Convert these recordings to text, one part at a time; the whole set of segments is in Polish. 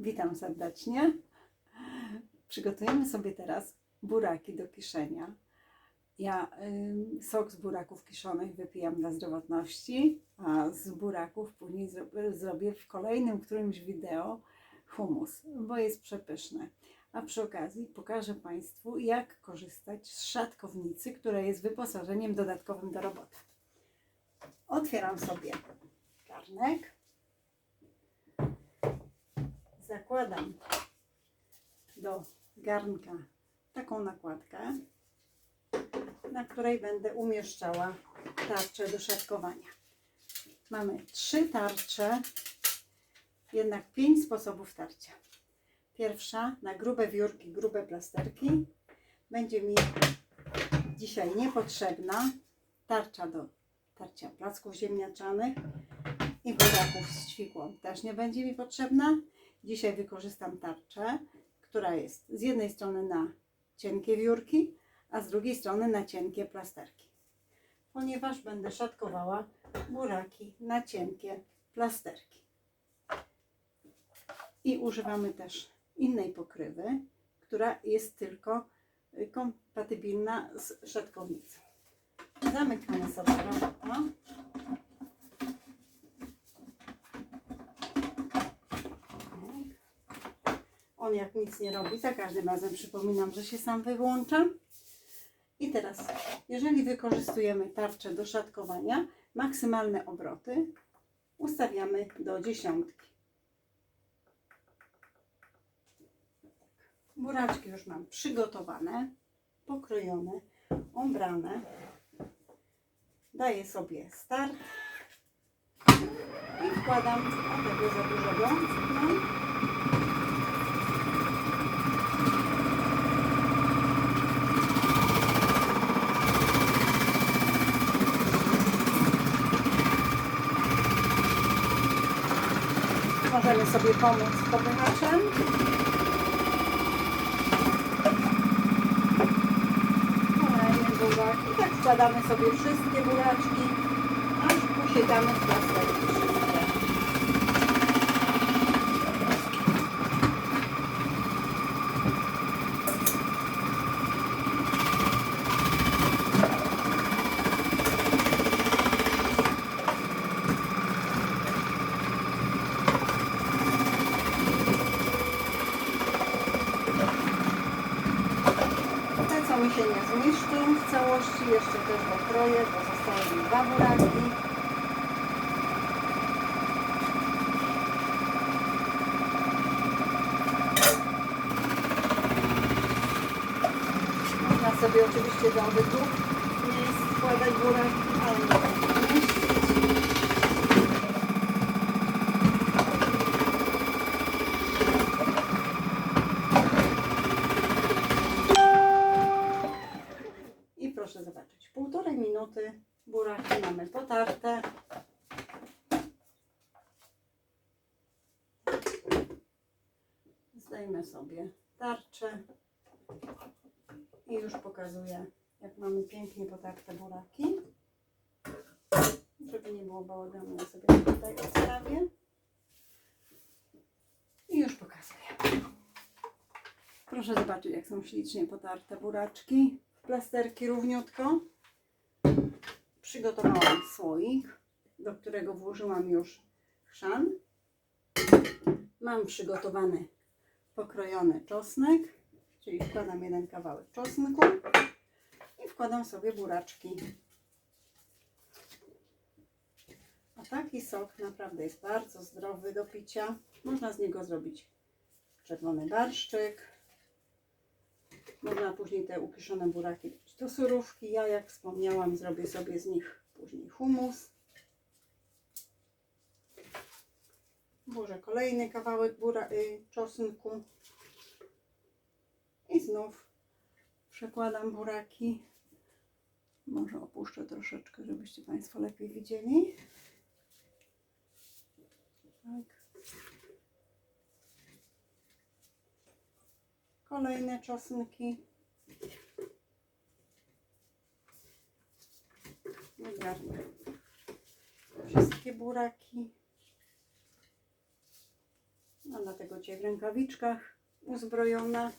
Witam serdecznie. Przygotujemy sobie teraz buraki do kiszenia. Ja ym, sok z buraków kiszonych wypijam dla zdrowotności, a z buraków później zro- zrobię w kolejnym którymś wideo humus, bo jest przepyszny. A przy okazji pokażę Państwu, jak korzystać z szatkownicy, która jest wyposażeniem dodatkowym do roboty. Otwieram sobie garnek. Zakładam do garnka taką nakładkę, na której będę umieszczała tarczę do szatkowania. Mamy trzy tarcze, jednak pięć sposobów tarcia. Pierwsza na grube wiórki, grube plasterki. Będzie mi dzisiaj niepotrzebna tarcza do tarcia placków ziemniaczanych i buraków z ćwikłą. Też nie będzie mi potrzebna. Dzisiaj wykorzystam tarczę, która jest z jednej strony na cienkie wiórki, a z drugiej strony na cienkie plasterki. Ponieważ będę szatkowała buraki na cienkie plasterki. I używamy też innej pokrywy, która jest tylko y, kompatybilna z szatkownicą. Zamykamy sobie robota. On jak nic nie robi, za każdym razem przypominam, że się sam wyłącza. I teraz, jeżeli wykorzystujemy tarczę do szatkowania, maksymalne obroty ustawiamy do dziesiątki. Buraczki już mam przygotowane, pokrojone, obrane. Daję sobie start i wkładam, a tego za dużego mam. Sobie pomóc popychaczem. Kolejny burak. I tak wkładamy sobie wszystkie buraczki, aż posiadamy w plasterki wszystkie. Te, co mi się nie zmieszczą całości, jeszcze też pokroję, bo zostały mi dwa buraki. Można sobie oczywiście do obydwu składać buraki, ale nie minuty buraki mamy potarte. Zdejmę sobie tarczę i już pokazuję, jak mamy pięknie potarte buraki. Żeby nie było bałaganu, ja sobie tutaj odstawię. I już pokazuję. Proszę zobaczyć, jak są ślicznie potarte buraczki plasterki równiutko. Przygotowałam słoik, do którego włożyłam już chrzan. Mam przygotowany pokrojony czosnek, czyli wkładam jeden kawałek czosnku i wkładam sobie buraczki. A taki sok naprawdę jest bardzo zdrowy do picia. Można z niego zrobić czerwony barszczyk, można później te ukiszone buraki dać do surówki. Ja, jak wspomniałam, zrobię sobie z nich później humus. Włożę kolejny kawałek bura, y, czosnku. I znów przekładam buraki. Może opuszczę troszeczkę, żebyście Państwo lepiej widzieli. Tak. Kolejne czosnki. Wygarnę wszystkie buraki. No dlatego cię w rękawiczkach uzbrojona.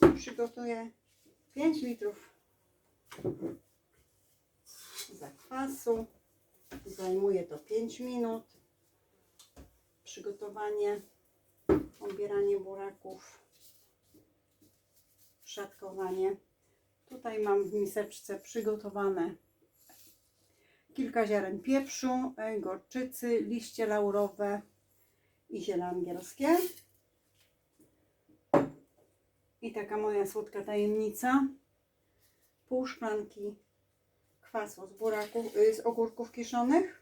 Tak. Przygotuję 5 litrów zakwasu. Zajmuje to 5 minut. Przygotowanie, obieranie buraków, szatkowanie. Tutaj mam w miseczce przygotowane kilka ziaren pieprzu, gorczycy, liście laurowe i ziele angielskie. I taka moja słodka tajemnica. Pół szklanki kwasu z buraków, y, z ogórków kiszonych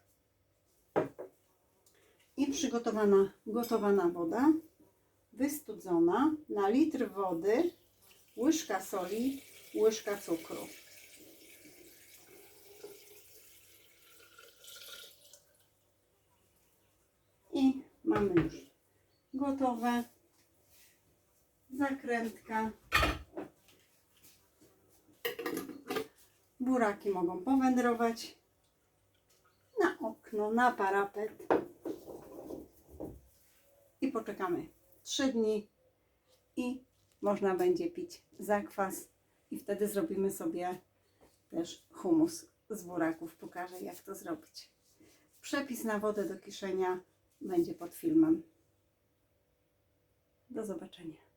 przygotowana gotowana woda wystudzona na litr wody łyżka soli, łyżka cukru. I mamy już gotowe. Zakrętka. Buraki mogą powędrować na okno, na parapet. I poczekamy 3 dni i można będzie pić zakwas i wtedy zrobimy sobie też humus z buraków. Pokażę jak to zrobić. Przepis na wodę do kiszenia będzie pod filmem. Do zobaczenia.